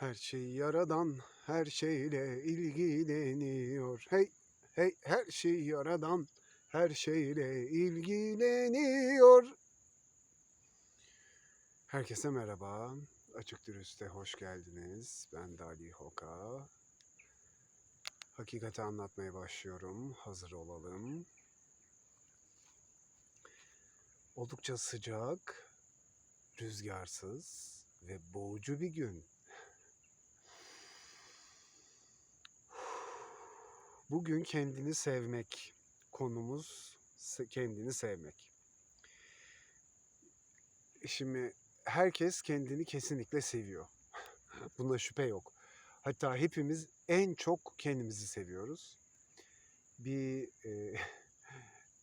Her şeyi yaradan her şeyle ilgileniyor. Hey hey her şeyi yaradan her şeyle ilgileniyor. Herkese merhaba. Açık Dürüst'e hoş geldiniz. Ben Dali Hoka. Hakikati anlatmaya başlıyorum. Hazır olalım. Oldukça sıcak, rüzgarsız ve boğucu bir gün. Bugün kendini sevmek konumuz kendini sevmek. Şimdi herkes kendini kesinlikle seviyor. Buna şüphe yok. Hatta hepimiz en çok kendimizi seviyoruz. Bir e,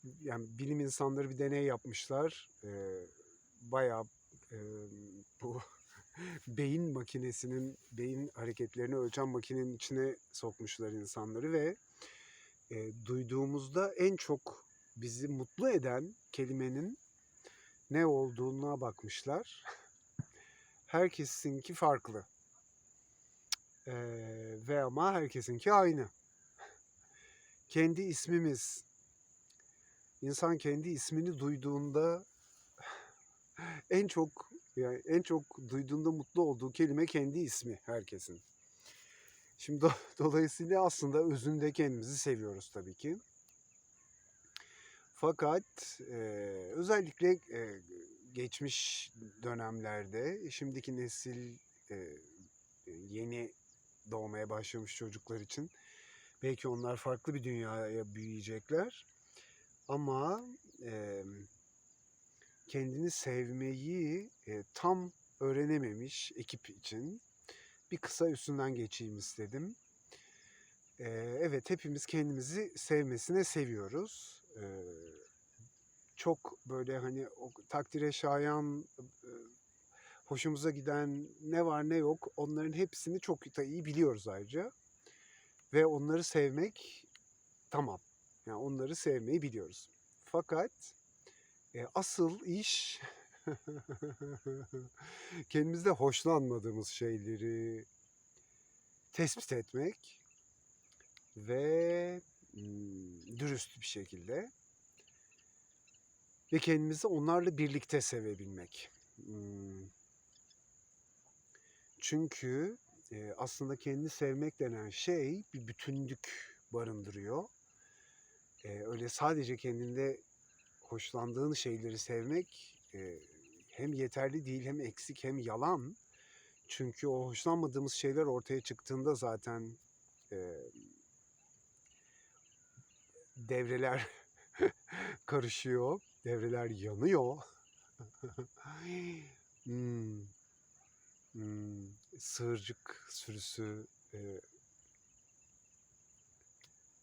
yani bilim insanları bir deney yapmışlar. E, bayağı e, bu beyin makinesinin beyin hareketlerini ölçen makinenin içine sokmuşlar insanları ve e, duyduğumuzda en çok bizi mutlu eden kelimenin ne olduğuna bakmışlar. Herkesinki farklı. E, ve ama herkesinki aynı. Kendi ismimiz. İnsan kendi ismini duyduğunda en çok yani en çok duyduğunda mutlu olduğu kelime kendi ismi herkesin. Şimdi do- dolayısıyla aslında özünde kendimizi seviyoruz tabii ki. Fakat e, özellikle e, geçmiş dönemlerde şimdiki nesil e, yeni doğmaya başlamış çocuklar için belki onlar farklı bir dünyaya büyüyecekler. Ama e, kendini sevmeyi e, tam öğrenememiş ekip için bir kısa üstünden geçeyim istedim. E, evet hepimiz kendimizi sevmesine seviyoruz. E, çok böyle hani o takdire şayan, hoşumuza giden ne var ne yok onların hepsini çok da iyi biliyoruz ayrıca. Ve onları sevmek tamam. Yani onları sevmeyi biliyoruz. Fakat e, asıl iş kendimizde hoşlanmadığımız şeyleri tespit etmek ve dürüst bir şekilde ve kendimizi onlarla birlikte sevebilmek. Çünkü e, aslında kendini sevmek denen şey bir bütünlük barındırıyor. E, öyle sadece kendinde hoşlandığın şeyleri sevmek e, hem yeterli değil hem eksik hem yalan. Çünkü o hoşlanmadığımız şeyler ortaya çıktığında zaten e, devreler karışıyor, devreler yanıyor. Hmm, hmm, sığırcık sürüsü e,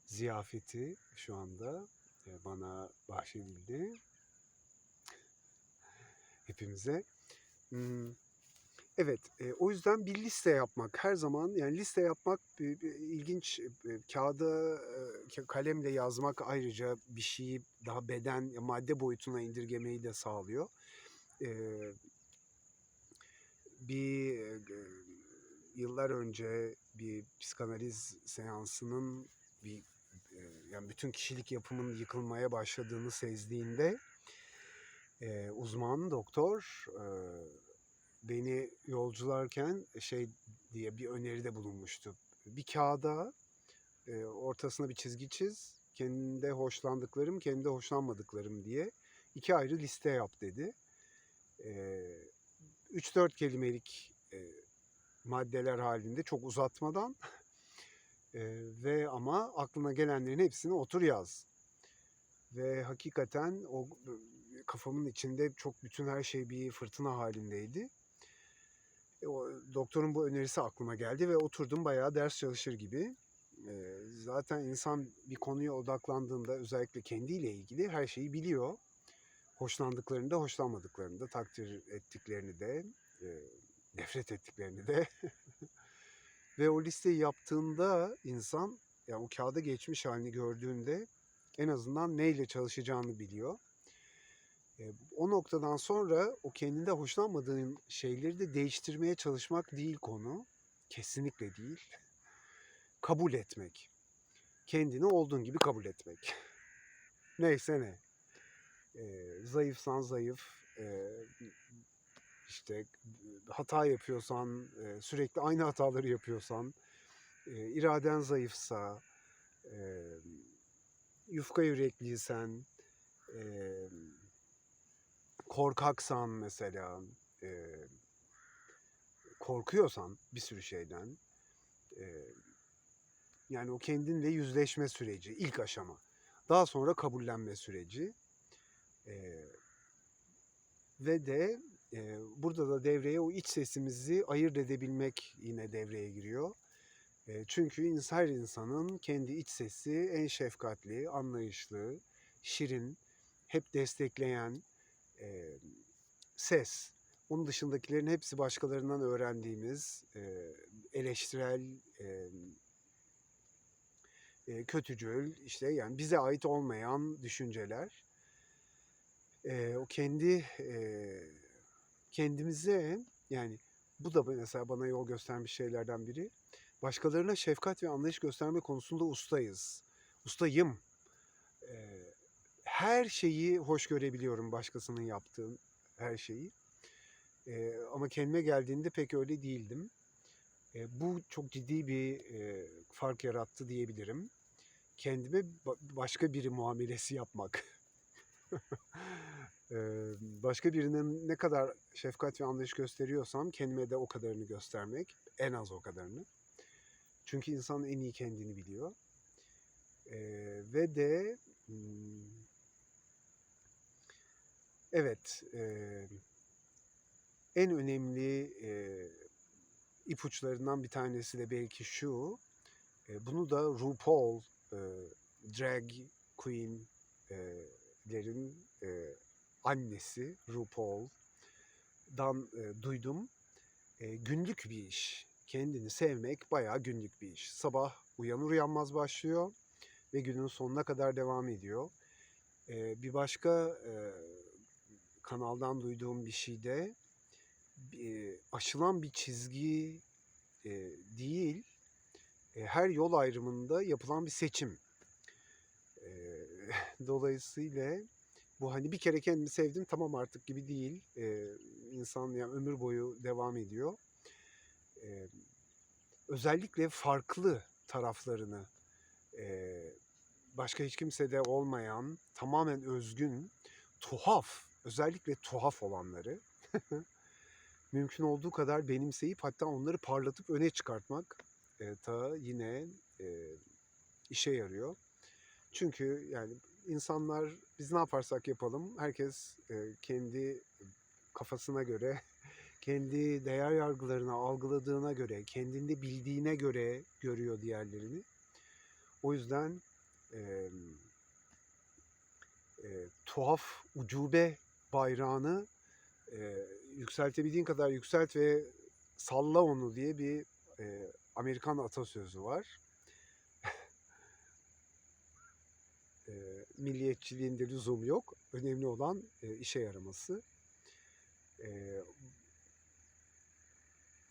ziyafeti şu anda bana bahşedildi hepimize. Hmm, Evet, e, o yüzden bir liste yapmak her zaman yani liste yapmak ilginç e, kağıda e, ka- kalemle yazmak ayrıca bir şeyi daha beden madde boyutuna indirgemeyi de sağlıyor. Bir yıllar önce bir psikanaliz seansının bir yani bütün kişilik yapımın yıkılmaya başladığını sezdiğinde e, uzman doktor e, beni yolcularken şey diye bir öneride bulunmuştu. Bir kağıda e, ortasına bir çizgi çiz. Kendinde hoşlandıklarım, kendinde hoşlanmadıklarım diye iki ayrı liste yap dedi. E, 3-4 kelimelik e, maddeler halinde çok uzatmadan e, ve ama aklına gelenlerin hepsini otur yaz. Ve hakikaten o kafamın içinde çok bütün her şey bir fırtına halindeydi. E, o, doktorun bu önerisi aklıma geldi ve oturdum bayağı ders çalışır gibi. E, zaten insan bir konuya odaklandığında özellikle kendiyle ilgili her şeyi biliyor. Hoşlandıklarını da hoşlanmadıklarını da takdir ettiklerini de e, nefret ettiklerini de ve o listeyi yaptığında insan yani o kağıda geçmiş halini gördüğünde en azından neyle çalışacağını biliyor. E, o noktadan sonra o kendinde hoşlanmadığın şeyleri de değiştirmeye çalışmak değil konu. kesinlikle değil. Kabul etmek. Kendini olduğun gibi kabul etmek. Neyse ne. Ee, zayıfsan zayıf, ee, işte hata yapıyorsan, e, sürekli aynı hataları yapıyorsan, e, iraden zayıfsa, e, yufka yürekliysen, e, korkaksan mesela, e, korkuyorsan bir sürü şeyden, e, yani o kendinle yüzleşme süreci, ilk aşama. Daha sonra kabullenme süreci. E, ve de e, burada da devreye o iç sesimizi ayırt edebilmek yine devreye giriyor. E, çünkü her insanın kendi iç sesi en şefkatli, anlayışlı, şirin, hep destekleyen e, ses. Onun dışındakilerin hepsi başkalarından öğrendiğimiz e, eleştirel, e, e, kötücül, işte yani bize ait olmayan düşünceler. E, o kendi e, kendimize yani bu da mesela bana yol göstermiş şeylerden biri. Başkalarına şefkat ve anlayış gösterme konusunda ustayız. Ustayım. Her şeyi hoş görebiliyorum başkasının yaptığı her şeyi. E, ama kendime geldiğinde pek öyle değildim. E, bu çok ciddi bir e, fark yarattı diyebilirim. Kendime ba- başka biri muamelesi yapmak. E, başka birine ne kadar şefkat ve anlayış gösteriyorsam kendime de o kadarını göstermek. En az o kadarını. Çünkü insan en iyi kendini biliyor. E, ve de hmm, evet e, en önemli e, ipuçlarından bir tanesi de belki şu. E, bunu da RuPaul e, drag queenlerin e, annesi RuPaul'dan e, duydum. E, günlük bir iş. Kendini sevmek bayağı günlük bir iş. Sabah uyanır uyanmaz başlıyor ve günün sonuna kadar devam ediyor. E, bir başka e, kanaldan duyduğum bir şeyde e, aşılan bir çizgi e, değil, e, her yol ayrımında yapılan bir seçim. E, dolayısıyla bu hani bir kere kendimi sevdim tamam artık gibi değil. E, insan yani ömür boyu devam ediyor. Özellikle farklı taraflarını başka hiç kimsede olmayan, tamamen özgün, tuhaf, özellikle tuhaf olanları mümkün olduğu kadar benimseyip hatta onları parlatıp öne çıkartmak e, ta yine e, işe yarıyor. Çünkü yani insanlar biz ne yaparsak yapalım herkes e, kendi kafasına göre, kendi değer yargılarına algıladığına göre, kendinde bildiğine göre görüyor diğerlerini. O yüzden e, e, tuhaf ucube bayrağını e, yükseltebildiğin kadar yükselt ve salla onu diye bir e, Amerikan atasözü var. e, milliyetçiliğinde lüzum yok. Önemli olan e, işe yaraması. E,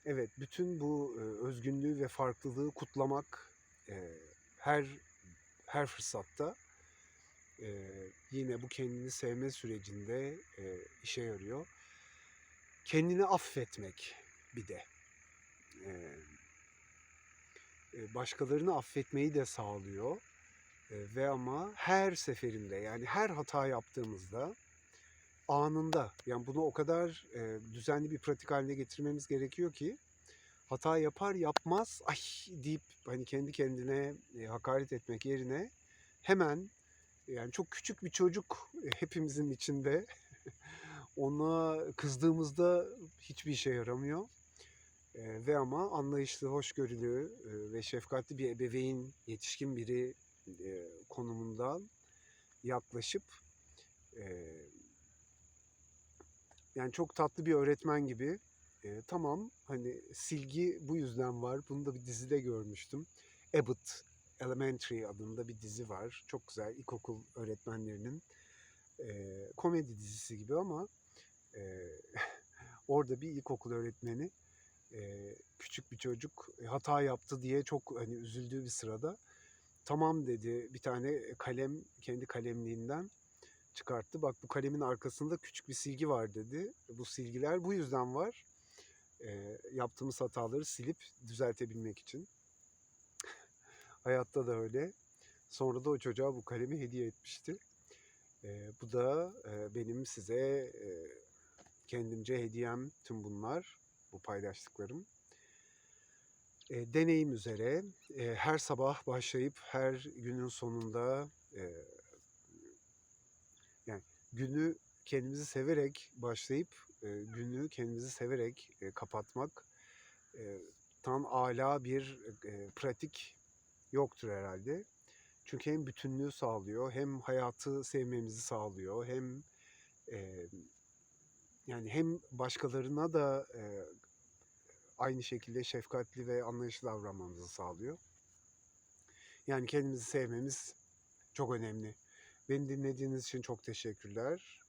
evet, bütün bu e, özgünlüğü ve farklılığı kutlamak e, her her fırsatta e, yine bu kendini sevme sürecinde e, işe yarıyor. Kendini affetmek bir de. E, başkalarını affetmeyi de sağlıyor. E, ve ama her seferinde yani her hata yaptığımızda anında yani bunu o kadar e, düzenli bir pratik haline getirmemiz gerekiyor ki hata yapar yapmaz ay deyip hani kendi kendine e, hakaret etmek yerine hemen yani çok küçük bir çocuk e, hepimizin içinde ona kızdığımızda hiçbir işe yaramıyor. E, ve ama anlayışlı, hoşgörülü e, ve şefkatli bir ebeveyn, yetişkin biri e, konumundan yaklaşıp e, yani çok tatlı bir öğretmen gibi e, tamam hani silgi bu yüzden var. Bunu da bir dizide görmüştüm. Abbott Elementary adında bir dizi var. Çok güzel ilkokul öğretmenlerinin e, komedi dizisi gibi ama e, orada bir ilkokul öğretmeni Eee, küçük bir çocuk e, hata yaptı diye çok hani üzüldüğü bir sırada tamam dedi bir tane kalem kendi kalemliğinden çıkarttı. Bak bu kalemin arkasında küçük bir silgi var dedi. Bu silgiler bu yüzden var. Eee, yaptığımız hataları silip düzeltebilmek için. Hayatta da öyle. Sonra da o çocuğa bu kalemi hediye etmişti. Eee, bu da eee, benim size eee, kendimce hediyem tüm bunlar, bu paylaştıklarım. Eee, deneyim üzere eee, her sabah başlayıp her günün sonunda eee, yani günü kendimizi severek başlayıp eee, günü kendimizi severek eee, kapatmak eee, tan âlâ bir eee, pratik yoktur herhalde. Çünkü hem bütünlüğü sağlıyor hem hayatı sevmemizi sağlıyor hem eee, yani hem başkalarına da eee, aynı şekilde şefkatli ve anlayışlı davranmamızı sağlıyor. Yani kendimizi sevmemiz çok önemli. Beni dinlediğiniz için çok teşekkürler.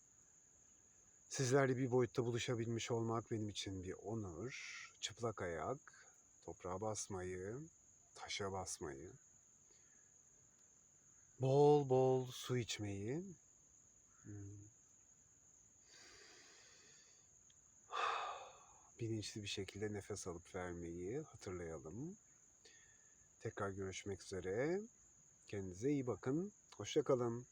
Sizlerle bir boyutta buluşabilmiş olmak benim için bir onur. Çıplak ayak, toprağa basmayı, taşa basmayı, bol bol su içmeyi, hmm, bilinçli bir şekilde nefes alıp vermeyi hatırlayalım. Tekrar görüşmek üzere. Kendinize iyi bakın. Hoşça kalın.